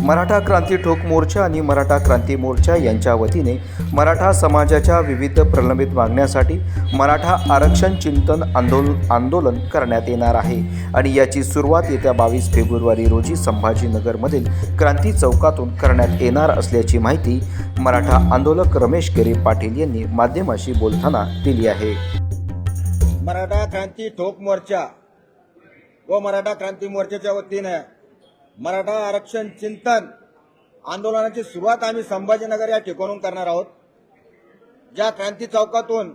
मराठा क्रांती ठोक मोर्चा आणि मराठा क्रांती मोर्चा यांच्या वतीने मराठा समाजाच्या विविध प्रलंबित मागण्यासाठी मराठा आरक्षण चिंतन आंदोलन आंदोलन करण्यात येणार आहे. आणि याची सुरुवात येत्या बावीस फेब्रुवारी रोजी संभाजीनगरमधील क्रांती चौकातून करण्यात येणार असल्याची माहिती मराठा आंदोलक रमेश केरे पाटील यांनी माध्यमाशी बोलताना दिली आहे. मराठा क्रांती ठोक मोर्चा व मराठा क्रांती मोर्चाच्या वतीने मराठा आरक्षण चिंतन आंदोलनाची सुरुवात आम्ही संभाजीनगर या ठिकाणून करणार आहोत. ज्या क्रांती चौकातून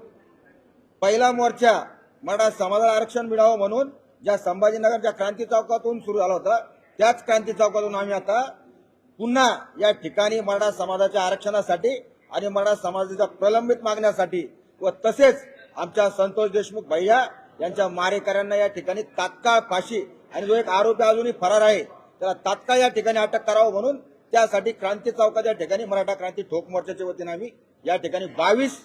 पहिला मोर्चा मराठा समाजाला आरक्षण मिळावं म्हणून ज्या संभाजीनगर ज्या क्रांती चौकातून सुरू झाला होता त्याच क्रांती चौकातून आम्ही आता पुन्हा या ठिकाणी मराठा समाजाच्या आरक्षणासाठी आणि मराठा समाजाच्या प्रलंबित मागण्यासाठी व तसेच आमच्या संतोष देशमुख भैया यांच्या मारेकऱ्यांना या ठिकाणी तात्काळ फाशी आणि जो एक आरोपी अजूनही फरार आहे त्याला तात्काळ या ठिकाणी अटक करावं म्हणून त्यासाठी क्रांती चौकात या ठिकाणी मराठा क्रांती ठोक मोर्चाच्या वतीने आम्ही या ठिकाणी बावीस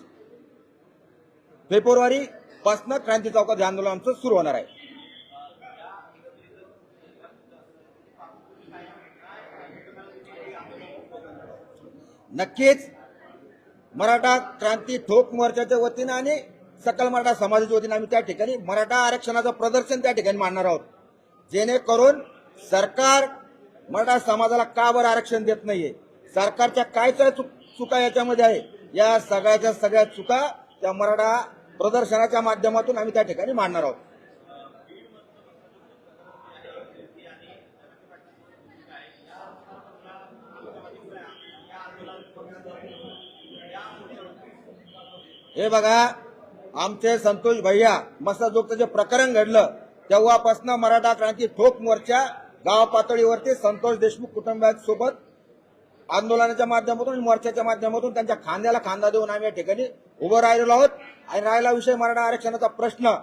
फेब्रुवारी पासनं क्रांती चौकात हे आंदोलन आमचं सुरू होणार आहे. नक्कीच मराठा क्रांती ठोक मोर्चाच्या वतीनं आणि सकल मराठा समाजाच्या वतीनं आम्ही त्या ठिकाणी मराठा आरक्षणाचं प्रदर्शन त्या ठिकाणी मांडणार आहोत. जेणेकरून सरकार मराठा समाजाला का बरं आरक्षण देत नाहीये? सरकारच्या काय काय चुक- चुका याच्यामध्ये आहे? या सगळ्याच्या सगळ्या चुका त्या मराठा प्रदर्शनाच्या माध्यमातून आम्ही त्या ठिकाणी मांडणार आहोत. हे बघा आमचे संतोष भैया मसाजोगचं जे प्रकरण घडलं तेव्हापासून मराठा क्रांती ठोक मोर्चा गाव पातळीवरती संतोष देशमुख कुटुंबासोबत आंदोलनाच्या माध्यमातून आणि मोर्चाच्या माध्यमातून त्यांच्या खांद्याला खांदा देऊन आम्ही या ठिकाणी उभं राहिलेलो आहोत. आणि राहिला विषय मराठा आरक्षणाचा प्रश्न.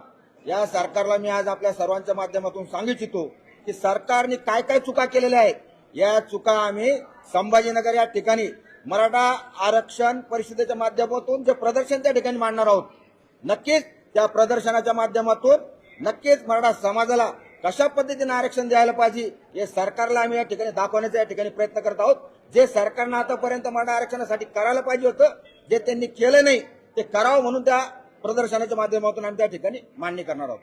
या सरकारला मी आज आपल्या सर्वांच्या माध्यमातून सांगू इच्छितो की सरकारने काय काय चुका केलेल्या आहेत या चुका आम्ही संभाजीनगर या ठिकाणी मराठा आरक्षण परिषदेच्या माध्यमातून जे प्रदर्शन त्या ठिकाणी मांडणार आहोत. नक्कीच त्या प्रदर्शनाच्या माध्यमातून नक्कीच मराठा समाजाला कशा पद्धतीने आरक्षण द्यायला पाहिजे हे सरकारला आम्ही या ठिकाणी दाखवण्याचा या ठिकाणी प्रयत्न करत आहोत. जे सरकारनं आतापर्यंत मराठा आरक्षणासाठी करायला पाहिजे होतं जे त्यांनी केलं नाही ते करावं म्हणून त्या प्रदर्शनाच्या माध्यमातून आम्ही त्या ठिकाणी मांडणी करणार आहोत.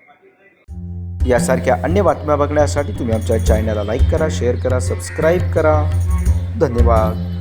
यासारख्या अन्य बातम्या बघण्यासाठी तुम्ही आमच्या चॅनलला लाईक करा शेअर करा सबस्क्राईब करा. धन्यवाद.